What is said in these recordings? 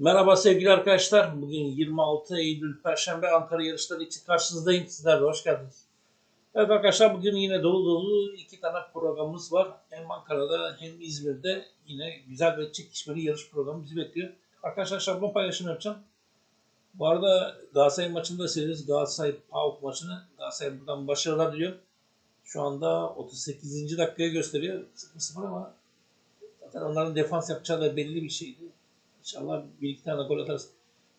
Merhaba sevgili arkadaşlar. Bugün 26 Eylül Perşembe Ankara yarışları için karşınızdayım. Sizler de hoş geldiniz. Evet arkadaşlar bugün yine dolu dolu iki tane programımız var. Hem Ankara'da hem İzmir'de yine güzel ve çekişmeli yarış programı bizi bekliyor. Arkadaşlar şablon paylaşımı yapacağım. Bu arada Galatasaray maçını da seyrediyoruz. Galatasaray PAOK maçını. Galatasaray buradan başarılar diliyor. Şu anda 38. dakikaya gösteriyor. 0-0 ama zaten onların defans yapacağı da belli bir şeydi. İnşallah bir iki tane gol atarız.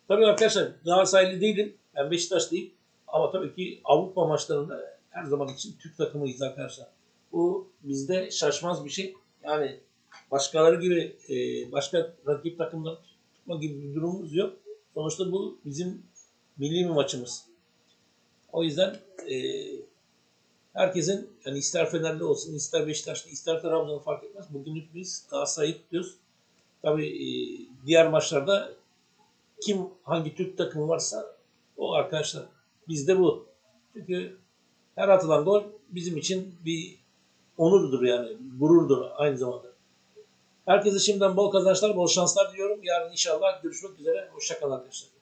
Tabii arkadaşlar Galatasaraylı değilim. Ben Beşiktaşlıyım. Ama tabii ki Avrupa maçlarında her zaman için Türk takımıyız arkadaşlar. Bu bizde şaşmaz bir şey. Yani başkaları gibi e, başka rakip takımları tutma gibi bir durumumuz yok. Sonuçta bu bizim milli bir maçımız. O yüzden e, herkesin yani ister Fenerli olsun, ister Beşiktaşlı, ister Trabzonlu fark etmez. Bugün hepimiz Galatasaray'ı tutuyoruz. Tabii e, diğer maçlarda kim hangi Türk takımı varsa o arkadaşlar. Bizde bu. Çünkü her atılan gol bizim için bir onurdur yani. Gururdur aynı zamanda. Herkese şimdiden bol kazançlar, bol şanslar diliyorum. Yarın inşallah görüşmek üzere. Hoşçakalın arkadaşlar.